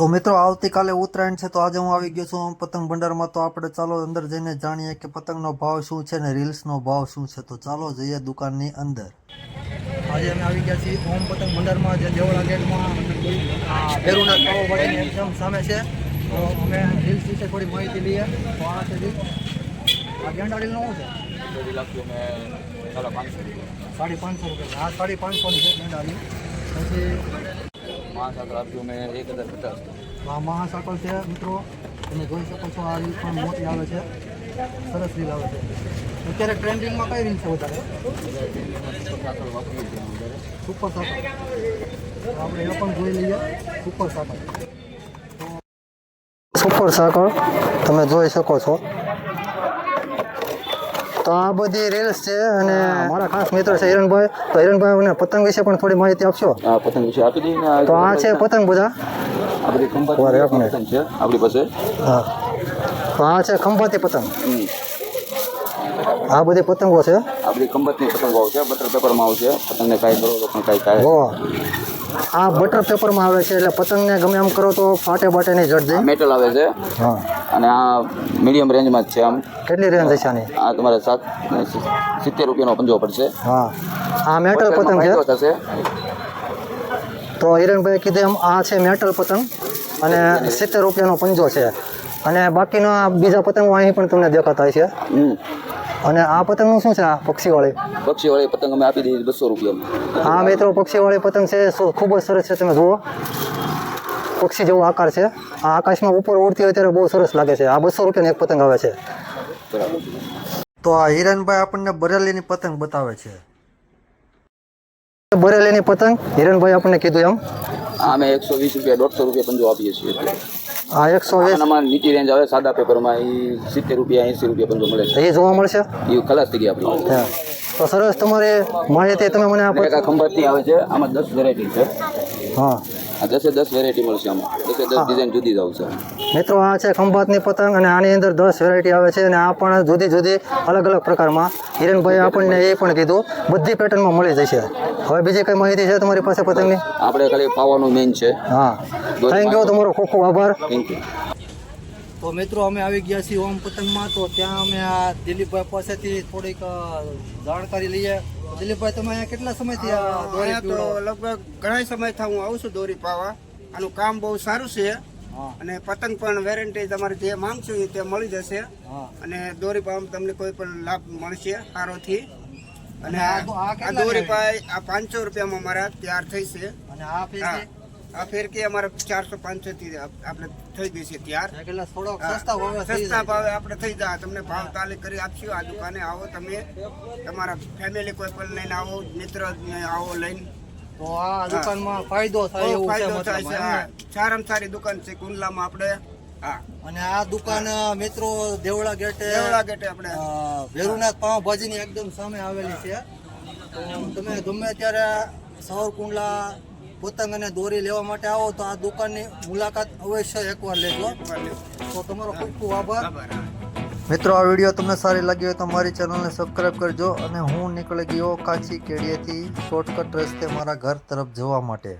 તો મિત્રો, આવતીકાલે ઉત્તરાયણ છે, તો આજે હું આવી ગયો છું પતંગ ભંડારમાં. તો આપણે ચાલો અંદર જઈને જાણીએ કે પતંગનો ભાવ શું છે ને રીલ્સનો ભાવ શું છે. તો ચાલો જઈએ દુકાનની અંદર. આજે અમે આવી ગયા છીએ ઓમ પતંગ ભંડારમાં જે દેવળા ગેટમાં ભેરુનાથ પાવાવાડીની એકદમ સામે છે. તો અમે રીલ્સ વિશે થોડી માહિતી લઈએ. તો આ છે આ ગેંડા રીલનું શું છે? સાડી પાંચસો રૂપિયા. હા, સાડી પાંચસોની છે ગેંડા રીલ. પછી સાત આપ્યું મેં એક હજાર પચાસ. આ મહાસાકલ છે મિત્રો. તમે જોઈ શકો છો આ રીલ પણ મોટી આવે છે. સરસ રીલ આવે છે. અત્યારે ટ્રેન્ડિંગમાં કઈ રીલ છે વધારે? સુપર સાકર આપણે એ પણ જોઈ લઈએ. સુપર સાકર સુપર સાકર તમે જોઈ શકો છો. તો આ બધી રીલ્સ છે અને મારા ખાસ મિત્ર છે હિરણભાઈ. તો હિરણભાઈ મને પતંગ વિશે પણ થોડી માહિતી આપશો? આ પતંગ વિશે. આપી દઈએ તો આ છે પતંગ બધા? આ બધી ખંભાત. પતંગ છે આપણી પાસે. હા. તો આ છે ખંભાતી પતંગ. આ બધી પતંગો છે? આ બધી કંબતની પતંગો છે બટર પેપરમાં આવશે પતંગને કાંઈ કરો તો પણ કાંઈ કાંઈ. ઓ આ બટર પેપરમાં આવે છે એટલે પતંગને ગમે એમ કરો તો ફાટે બાટે નહીં જડજે મેટલ આવે છે. હા. અને આ મીડિયમ રેન્જમાં જ છે આમ. કેટલી રેન્જ હશે આની? આ તમારે સાત સિત્તેર રૂપિયાનો પંજો પડશે. હા. આ મેટલ પતંગ છે? તો હિરણભાઈ કીધું એમ આ છે મેટલ પતંગ અને સિત્તેર રૂપિયાનો પંજો છે. અને બાકીના બીજા પતંગો અહીં પણ તમને દેખાતા છે હમ. અને આ પતંગનું શું છે? આ પક્ષીવાળી? પક્ષીવાળી પતંગ અમે આપી દઈએ બસો રૂપિયા હા મિત્રો પક્ષીવાળી પતંગ છે ખૂબ જ સરસ છે તમે જુઓ. પક્ષી જેવો આકાર છે. આ આકાશમાં ઉપર ઉડતી હોય ત્યારે બહુ સરસ લાગે છે. આ બસો રૂપિયાની એક પતંગ આવે છે. તો આ હિરણભાઈ આપણને બરેલીની પતંગ બતાવે છે. બરેલીની પતંગ? હિરણભાઈ આપણને કીધું એમ. અમે એકસો વીસ રૂપિયા દોઢસો રૂપિયા પંજો આપીએ છીએ. આ એકસો વીસ. આનામાં નીચી રેન્જ આવે સાદા પેપરમાં એ સિત્તેર રૂપિયા એંસી રૂપિયા પંજો મળે છે. એ જોવા મળશે? એ ખલાસ થઈ ગયા આપણે તો સરસ તમારે માહિતી તમે મને આપો આ ખંભાતની આવે છે આમાં દસ વેરાયટી છે. હા. આ દસે દસ વેરાયટી મળશે આમાં. દસે દસ ડિઝાઇન જુદી જ આવશે. મિત્રો આ છે ખંભાતની પતંગ અને આની અંદર દસ વેરાયટી આવે છે અને આ પણ જુદી જુદી અલગ અલગ પ્રકારમાં. હિરણભાઈ આપણને એ પણ કીધું. બધી પેટર્નમાં મળી જશે. હવે બીજી કઈ માહિતી છે તમારી પાસે પતંગની? આપણે ખાલી પાવાનું મેઇન છે. હા. થેન્ક યુ તમારો ખૂબ ખૂબ આભાર. થેન્ક યુ તો મિત્રો અમે આવી ગયા છીએ ઓમ પતંગમાં. તો ત્યાં અમે આ દિલીપભાઈ પાસેથી થોડીક જાણકારી લઈએ. દિલીપભાઈ તમે અહીંયા કેટલા સમયથી આ દોરી? લગભગ ઘણા સમયથી હું આવું છું દોરી પાવા. આનું કામ બહુ સારું છે. અને પતંગ પણ વેરંટી તમારે જે માંગશો એ તે મળી જશે. અને દોરી પામ તમને કોઈ પણ લાભ મળશે સારોથી અને આ દોરી પાય આ પાંચસો રૂપિયામાં મારા તૈયાર થઈ છે. અને આ આ ફેરકી અમારે ચારસો પાંચસો થી આપણે થઈ ગઈ છે તૈયાર. સસ્તા. ભાવે આપણે થઈ જાય. તમને ભાવ તાલે કરી આપશું આ દુકાને. આવો તમે. તમારા ફેમિલી કોઈ પણ લઈને આવો મિત્ર આવો લઈને. તો આ દુકાનમાં ફાયદો થાય એવું ફાયદો થાય છે. સારામાં સારી દુકાન છે કુંડલામાં આપણે હા. અને આ દુકાન મિત્રો દેવળા ગેટે દેવળા ગેટે આપણે. ભેરુનાથ પાવભાજીની એકદમ સામે આવેલી છે. તો તમે ગમે ત્યારે સૌર કુંડલા પતંગ અને દોરી લેવા માટે આવો તો આ દુકાનની મુલાકાત અવશ્ય એકવાર લેજો. તો તમારો ખૂબ ખૂબ આભાર. મિત્રો, આ વીડિયો તમને સારી લાગી હોય તો મારી ચેનલને સબસ્ક્રાઈબ કરજો અને હું નીકળી ગયો કાચી કેડીએથી શોર્ટકટ રસ્તે મારા ઘર તરફ જવા માટે.